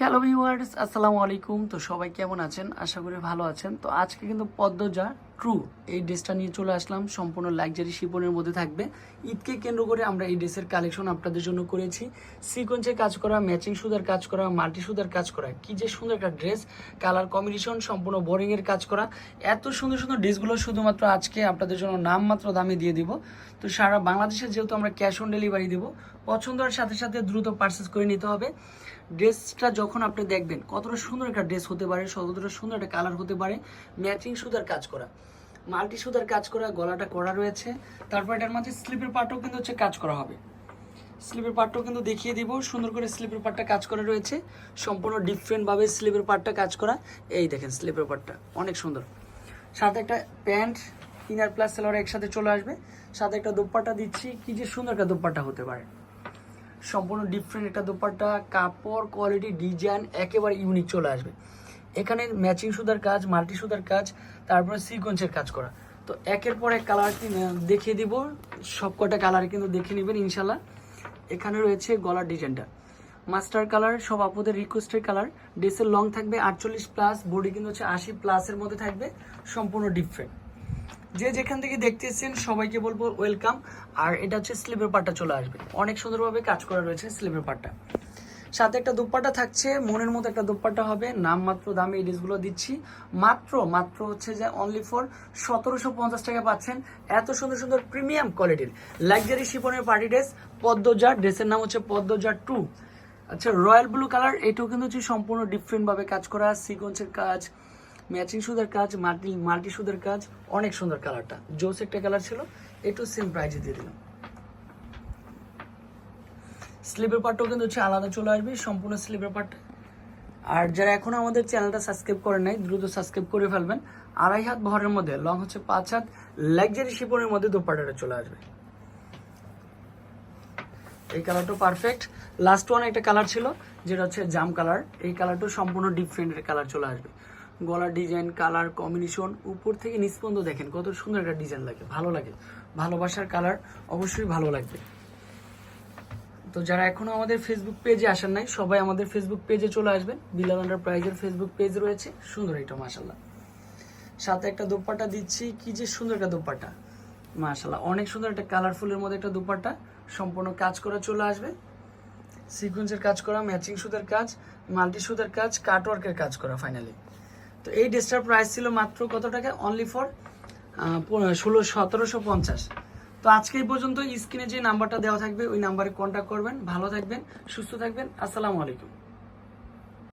Hello viewers আসসালামু আলাইকুম তো সবাই কেমন আছেন? আশা করি ভালো আছেন। তো আজকে কিন্তু পদ্মজা ট্রু, এই ড্রেসটা নিয়ে চলে আসলাম। সম্পূর্ণ লাক্সারি শিপনের মধ্যে থাকবে। ঈদকে কেন্দ্র করে আমরা এই ড্রেসের কালেকশন আপনাদের জন্য করেছি। সিকোয়েন্সে কাজ করা ম্যাচিং সুতার কাজ করা, মাল্টি সুতার কাজ করা। কি যে সুন্দর একটা ড্রেস কালার কম্বিনেশন সম্পূর্ণ বোরিংয়ের কাজ করা। এত সুন্দর সুন্দর ড্রেসগুলো শুধুমাত্র আজকে আপনাদের জন্য নামমাত্র দামে দিয়ে দিব। তো সারা বাংলাদেশে যেহেতু আমরা ক্যাশ অন ডেলিভারি দেবো, পছন্দ হওয়ার সাথে সাথে দ্রুত পারচেস করে নিতে হবে। ড্রেসটা যখন আপনি দেখবেন, কতটা সুন্দর একটা ড্রেস হতে পারে কতটা সুন্দর একটা কালার হতে পারে ম্যাচিং সুতার কাজ করা। মাল্টি সুতার কাজ করা গলাটা করা রয়েছে। তারপর এটার মাঝে স্লিপের পার্টও কিন্তু হচ্ছে কাজ করা হবে। স্লিপের পার্টটাও কিন্তু দেখিয়ে দিব। সুন্দর করে স্লিপের পার্টটা কাজ করা রয়েছে। সম্পূর্ণ ডিফারেন্টভাবে স্লিপের পার্টটা কাজ করা। এই দেখেন স্লিপের পার্টটা, অনেক সুন্দর। সাথে একটা প্যান্ট, ইনার প্লাস সেলোয়ার একসাথে চলে আসবে। সাথে একটা দোপাট্টা দিচ্ছি। কি যে সুন্দর একটা দোপাট্টা হতে পারে। সম্পূর্ণ ডিফারেন্ট একটা দোপাট্টা, কাপড় কোয়ালিটি ডিজাইন একেবারে ইউনিক চলে আসবে। এখানে ম্যাচিং সুতার কাজ মাল্টি সুতার কাজ, তারপরে সিকোয়েন্সের কাজ করা। তো একের পর এক কালার দেখিয়ে দিব। সব কটা কালার কিন্তু দেখে নেবেন, ইনশাল্লাহ। এখানে রয়েছে গলার ডিজাইনটা মাস্টার কালার সব আপুদের রিকোয়েস্টের কালার ড্রেসের লং থাকবে আটচল্লিশ প্লাস বডি কিন্তু হচ্ছে আশি প্লাসের মধ্যে থাকবে, সম্পূর্ণ ডিফারেন্ট যে যেখান থেকে দেখতেছেন সবাইকে বলব ওয়েলকাম আর এটা হচ্ছে স্লিপের পার্টটা চলে আসবে। অনেক সুন্দরভাবে কাজ করা রয়েছে স্লিপের পার্টটা সাথে একটা দুপাট্টা থাকছে, মনের মতো একটা দুপাট্টা হবে। নাম মাত্র দামে এই ড্রেসগুলো দিচ্ছি। মাত্র মাত্র হচ্ছে যে অনলি ফর সতেরোশো পঞ্চাশ টাকা পাচ্ছেন। এত সুন্দর সুন্দর প্রিমিয়াম কোয়ালিটির লাক্সারি শিপনের পার্টি ড্রেস পদ্মজা ড্রেসের নাম হচ্ছে পদ্মজা টু আচ্ছা রয়্যাল ব্লু কালার এটাও কিন্তু হচ্ছে সম্পূর্ণ ডিফারেন্টভাবে কাজ করা। সিকোয়েন্সের কাজ ম্যাচিং সুদের কাজ মাল্টি মাল্টি সুদের কাজ, অনেক সুন্দর কালারটা জোস একটা কালার ছিল একটু সেম প্রাইজে দিয়ে দিলাম। স্লিপের পার্টটাও কিন্তু হচ্ছে আলাদা চলে আসবে, সম্পূর্ণ স্লিপের পার্ট আর যারা এখনও আমাদের চ্যানেলটা সাবস্ক্রাইব করে নাই, দ্রুত সাবস্ক্রাইব করে ফেলবেন। আড়াই হাত ভরের মধ্যে লং হচ্ছে পাঁচ হাত লাক্সারি শিপনের মধ্যে দোপাটাটা চলে আসবে। এই কালারটা পারফেক্ট লাস্ট ওয়ান একটা কালার ছিল, যেটা হচ্ছে জাম কালার এই কালারটা সম্পূর্ণ ডিফারেন্ট কালার চলে আসবে। গলার ডিজাইন কালার কম্বিনেশন উপর থেকে নিচ দেখেন কত সুন্দর একটা ডিজাইন লাগে, ভালো লাগে। ভালোবাসার কালার অবশ্যই ভালো লাগবে। তো যারা এখনও আমাদের ফেসবুক পেজে আসেন নাই, সবাই আমাদের ফেসবুক পেজে চলে আসবেন। বিলাল আন্ডার প্রাইজের ফেসবুক পেজ রয়েছে। সুন্দর এটা মাসাল্লাহ সাথে একটা দোপাট্টা দিচ্ছি। কি যে সুন্দর একটা দোপাট্টা। মাশাল্লাহ অনেক সুন্দর একটা কালারফুলের মধ্যে একটা দোপাট্টা। সম্পূর্ণ কাজ করা চলে আসবে। সিকুয়েন্সের কাজ করা ম্যাচিং সুতার কাজ মাল্টি সুতার কাজ কাটওয়ার্কের কাজ করা ফাইনালি তো এই ড্রেসটার প্রাইস ছিল মাত্র কত টাকা? অনলি ফর ষোলো, সতেরোশো পঞ্চাশ। তো আজকে পর্যন্ত স্ক্রিনে যে নাম্বারটা দেওয়া থাকবে, ওই নাম্বারে কন্ট্যাক্ট করবেন। ভালো থাকবেন, সুস্থ থাকবেন। আসসালামু আলাইকুম।